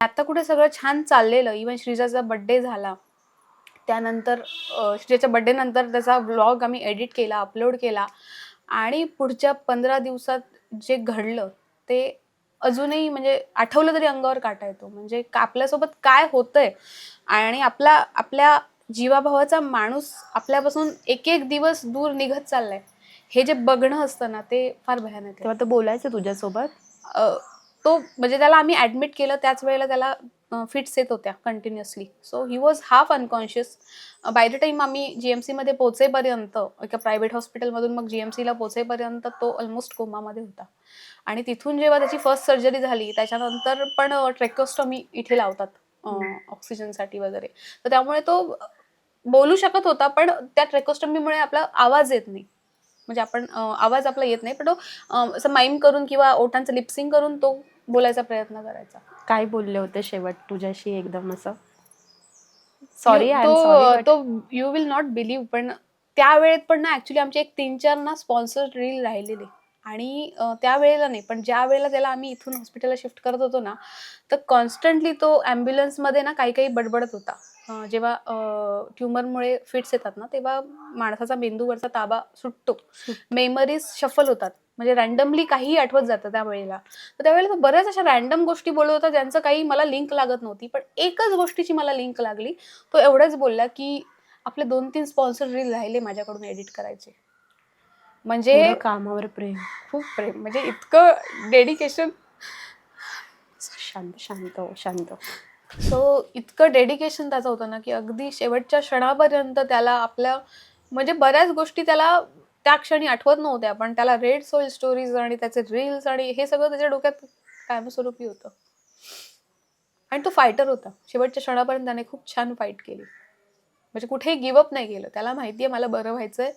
आता कुठे सगळं छान चाललेलं. इवन श्रीजाचा बड्डे झाला. त्यानंतर श्रीजाच्या बड्डे नंतर त्याचा ब्लॉग आम्ही एडिट केला अपलोड केला. आणि पुढच्या पंधरा दिवसात जे घडलं ते अजूनही म्हणजे आठवलं तरी अंगावर काटा येतो. म्हणजे आपल्यासोबत काय होतंय आणि आपला आपल्या जीवाभावाचा माणूस आपल्यापासून एक एक दिवस दूर निघत चाललाय. हे जे बघणं असतं ना ते फार भयानक आहे. बोलायचं तुझ्यासोबत. तो म्हणजे त्याला आम्ही ऍडमिट केलं त्याच वेळेला त्याला फिट्स येत होत्या continuously so he was half unconscious by the time आम्ही जीएमसी मध्ये पोचेपर्यंत एका प्रायव्हेट हॉस्पिटलमधून मग जी एम ला पोचेपर्यंत तो ऑलमोस्ट कोमामध्ये होता. आणि तिथून जेव्हा त्याची फर्स्ट सर्जरी झाली त्याच्यानंतर पण ट्रेकोस्टॉमी इथे लावतात ऑक्सिजनसाठी वगैरे. तर त्यामुळे तो बोलू शकत होता पण त्या ट्रेकोस्टॉमीमुळे आपला आवाज येत नाही. म्हणजे आपण आवाज आपला येत नाही पण तो असं माईम करून किंवा ओठांचं लिप्सिंग करून तो बोलायचा प्रयत्न करायचा. काय बोलले होते शेवट? तुझ्याशी एकदम असं? सॉरी तो सॉरी तो यू विल नॉट बिलीव्ह पण त्या वेळेत पण ना ऍक्च्युली आमचे एक तीन चार ना स्पॉन्सर रील राहिलेले. आणि अं, त्या वेळेला नाही पण ज्या वेळेला त्याला आम्ही इथून हॉस्पिटलला शिफ्ट करत होतो ना तर कॉन्स्टंटली तो ambulance मध्ये ना काही काही बडबडत होता. जेव्हा ट्युमरमुळे फिट्स येतात ना तेव्हा माणसाचा मेंदूवरचा ताबा सुटतो. मेमरीज शफल होतात. म्हणजे रॅन्डमली काहीही आठवत जातं त्या वेळेला. तर त्यावेळेला तो बऱ्याच अशा रॅन्डम गोष्टी बोलत होता ज्यांचं काही मला लिंक लागत नव्हती पण एकच गोष्टीची मला लिंक लागली. तो एवढंच बोलला की आपले दोन तीन स्पॉन्सर रील राहिले माझ्याकडून एडिट करायचे. म्हणजे कामावर प्रेम. खूप प्रेम. म्हणजे इतकं डेडिकेशन. शांत शांत हो, शांत सो इतकं डेडिकेशन त्याचं होतं ना की अगदी शेवटच्या क्षणापर्यंत त्याला आपल्या म्हणजे बऱ्याच गोष्टी त्याला त्या क्षणी आठवत नव्हत्या पण त्याला रेड सोल स्टोरीज आणि त्याचे रील्स आणि हे सगळं त्याच्या डोक्यात कायमस्वरूपी होतं. आणि तो फायटर होता. शेवटच्या क्षणापर्यंत त्याने खूप छान फाईट केली. म्हणजे कुठेही गिवअप नाही केलं. त्याला माहिती आहे मला बरं व्हायचंय.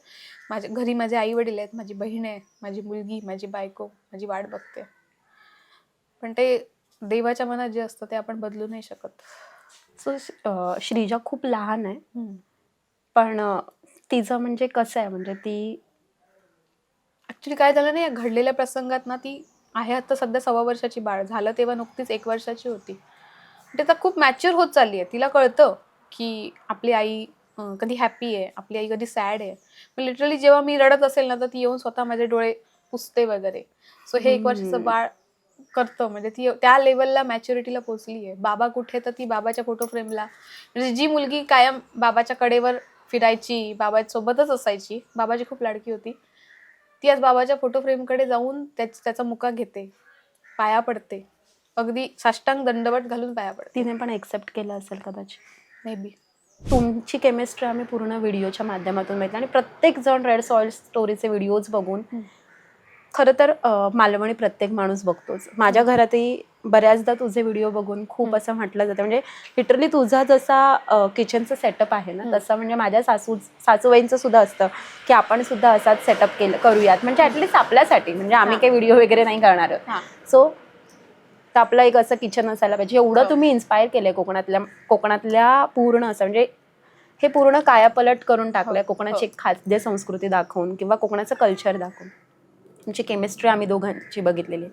माझ्या घरी माझे आई वडील आहेत माझी बहीण आहे माझी मुलगी माझी बायको माझी वाट बघते. पण ते देवाच्या मनात जे असतं ते आपण बदलू नाही शकत. सो श्रीजा खूप लहान आहे. पण तिचं म्हणजे कसं आहे? म्हणजे ती ऍक्च्युली काय झालं नाही या घडलेल्या प्रसंगात ना ती आहे आता सध्या सव्वा वर्षाची बाळ. झालं तेव्हा नुकतीच एक वर्षाची होती. ते आता खूप मॅच्युअर होत चालली आहे. तिला कळतं की आपली आई कधी हॅपी आहे आपली आई कधी सॅड आहे. पण लिटरली जेव्हा मी रडत असेल ना तर ती येऊन स्वतः माझे डोळे पुसते वगैरे. सो हे एक वर्षाचं. बाळ करतं. म्हणजे ती त्या लेवलला मॅच्युरिटीला पोचली आहे बाबा कुठे तर ती बाबाच्या फोटो फ्रेमला म्हणजे जी मुलगी कायम बाबाच्या कडेवर फिरायची बाबासोबतच असायची बाबाची खूप लाडकी होती ती आज बाबाच्या फोटो फ्रेमकडे जाऊन त्याच त्याचा मुका घेते पाया पडते. अगदी साष्टांग दंडवट घालून पाया पडते. तिने पण एक्सेप्ट केलं असेल कदाचित? मे बी तुमची केमिस्ट्री आम्ही पूर्ण व्हिडिओच्या माध्यमातून बघितली आणि प्रत्येक जण रेड सॉइल स्टोरीचे व्हिडिओज बघून. खरं तर मालवणी प्रत्येक माणूस बघतोच. माझ्या घरातही बऱ्याचदा तुझे व्हिडिओ बघून खूप. असं म्हटलं जातं. म्हणजे लिटरली तुझा जसा किचनचा सेटअप आहे ना. तसं म्हणजे माझ्या सासू सासूबाईंचं सुद्धा असतं की आपण सुद्धा असाच सेटअप केलं करूयात. म्हणजे ऍटलिस्ट आपल्यासाठी. म्हणजे आम्ही हा. काही व्हिडिओ वगैरे नाही करणार. हा. सो तर आपलं एक असं किचन असायला पाहिजे. एवढं हो. तुम्ही इन्स्पायर केलंय कोकणातल्या कोकणातल्या पूर्ण असं. म्हणजे हे पूर्ण कायापलट करून टाकलंय हो, कोकणाची एक खाद्य संस्कृती दाखवून किंवा कोकणाचं कल्चर दाखवून. तुमची केमिस्ट्री आम्ही दोघांची बघितलेली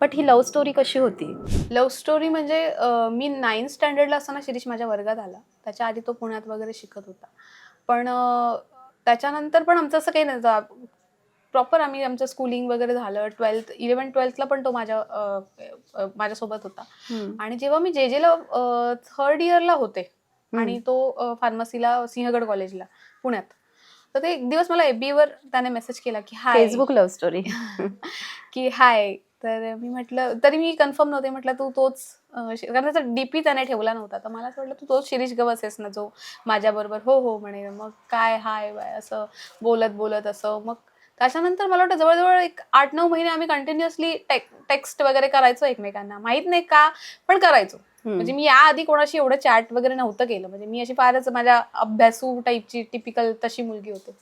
बट ही लव्ह स्टोरी कशी होती? लव्ह स्टोरी म्हणजे अं, मी नाईन्थ स्टँडर्डला असताना शिरीष माझ्या वर्गात आला. त्याच्या आधी तो पुण्यात वगैरे शिकत होता. पण अं, त्याच्यानंतर पण आमचं असं काही नाही. प्रॉपर आम्ही आमचं स्कूलिंग वगैरे झालं. ट्वेल्थ इलेव्हन ट्वेल्थला पण तो माझ्या अं, अं, माझ्यासोबत होता. आणि जेव्हा मी जे जेला थर्ड इयरला होते आणि तो फार्मसीला सिंहगड कॉलेजला पुण्यात. तर ते एक दिवस मला FB वर त्याने मेसेज केला की हाय फेसबुक लव्ह स्टोरी की हाय तर मी म्हटलं तरी मी कन्फर्म नव्हते. म्हटलं तू तोच अं, शि- कारण त्याचा डीपी त्याने ठेवला नव्हता. तर मला असं वाटलं तू तोच शिरीष गवस आहेस ना जो माझ्याबरोबर हो हो म्हणे. मग काय हाय बाय असं बोलत बोलत असं. मग त्याच्यानंतर मला वाटतं जवळजवळ एक आठ नऊ महिने आम्ही कंटिन्युअसली टेक्स्ट वगैरे करायचो एकमेकांना. माहीत नाही का पण करायचो. म्हणजे मी याआधी कोणाशी एवढं चॅट वगैरे नव्हतं केलं. म्हणजे मी अशी फारच माझ्या अभ्यासू टाईपची टिपिकल तशी मुलगी होते.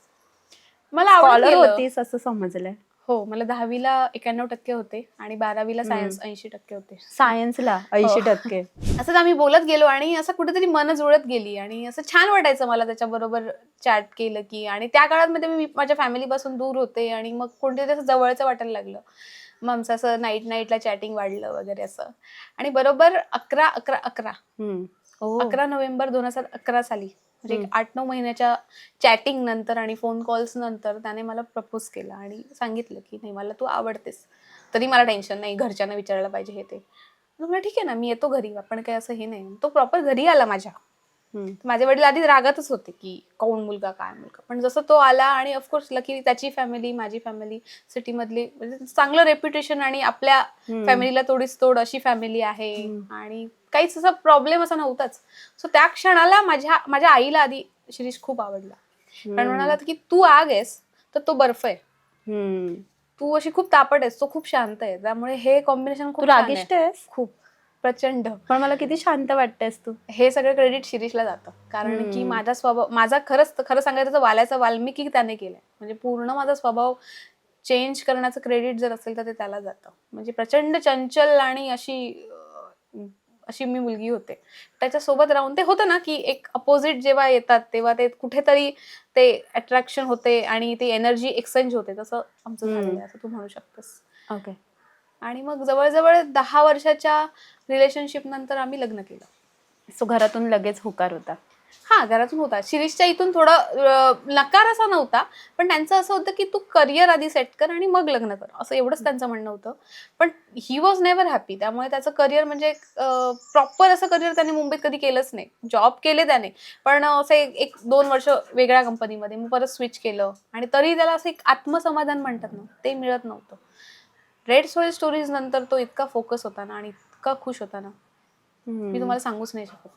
मला. होतीस असं समजलंय. हो मला दहावीला एक्याण्णव टक्के होते आणि बारावीला सायन्स ऐंशी टक्के होते. सायन्सला ऐंशी हो. टक्के. असंच आम्ही बोलत गेलो आणि असं कुठेतरी मन जुळत गेली आणि असं छान वाटायचं मला त्याच्याबरोबर चॅट केलं की आणि त्या काळात मध्ये मी माझ्या फॅमिलीपासून दूर होते आणि मग कोणत्या जवळचं वाटायला लागलं. मग आमचं असं नाईट नाईटला चॅटिंग वाढलं वगैरे असं. आणि बरोबर अकरा अकरा अकरा. अकरा नोव्हेंबर दोन हजार अकरा साली. म्हणजे एक. आठ नऊ महिन्याच्या चॅटिंग नंतर आणि फोन कॉल्स नंतर त्याने मला प्रपोज केला आणि सांगितलं की नाही मला तू आवडतेस. तरी मला टेन्शन नाही घरच्यांना विचारायला पाहिजे हे ते. ठीक आहे ना मी येतो घरी. आपण काय असं हे नाही. तो प्रॉपर घरी आला माझ्या. माझे वडील आधी रागातच होते की कोण मुलगा काय मुलगा पण जसं तो आला आणि ऑफकोर्स लकी त्याची फॅमिली माझी फॅमिली सिटीमधली म्हणजे चांगलं रेप्युटेशन आणि आपल्या. फॅमिलीला तोडीच तोड अशी फॅमिली आहे. आणि काहीच असा प्रॉब्लेम असा नव्हताच सो त्या क्षणाला माझ्या माझ्या आईला आधी शिरीष खूप आवडला कारण. म्हणाला की तू आग आहेस तर तो बर्फ आहे. तू अशी खूप तापट आहेस तो खूप शांत आहे त्यामुळे हे कॉम्बिनेशन खूप आहे. रागिष्ट आहेस खूप प्रचंड. पण मला किती शांत वाटतेस तू. हे सगळं क्रेडिट शिरीषला जातं. कारण की. माझा स्वभाव माझा खरंच खरं सांगायचं तर वाल्याचा वाल्मिकी त्याने केलाय. म्हणजे पूर्ण माझा स्वभाव चेंज करण्याचं क्रेडिट जर असेल तर ते त्याला जातं. म्हणजे प्रचंड चंचल आणि अशी अशी मी मुलगी होते. त्याच्यासोबत राहून ते होतं ना की एक अपोजिट जेव्हा येतात तेव्हा ते कुठेतरी ते अट्रॅक्शन होते आणि ती एनर्जी एक्सचेंज होते. तसं आमचं. झालेलं असं तू म्हणू शकतेस. ओके आणि मग जवळजवळ दहा वर्षाच्या रिलेशनशिप नंतर आम्ही लग्न केलं. सो घरातून लगेच होकार होता? हा घरातून होता. शिरीषच्या इथून थोडं नकार असा नव्हता पण त्यांचं असं होतं की तू करिअर आधी सेट कर आणि मग लग्न कर. असं एवढंच त्यांचं म्हणणं होतं. पण ही वॉज नेव्हर हॅपी त्यामुळे त्याचं करिअर म्हणजे प्रॉपर असं करिअर त्याने मुंबईत कधी केलंच नाही. जॉब केले त्याने. पण असं एक एक दोन वर्ष वेगळ्या कंपनीमध्ये मग परत स्विच केलं. आणि तरी त्याला असं एक आत्मसमाधान म्हणतात ना ते मिळत नव्हतं. रेड सोईल स्टोरीज नंतर तो इतका फोकस होता ना आणि इतका खुश होता ना. मी तुम्हाला सांगूच नाही शकत.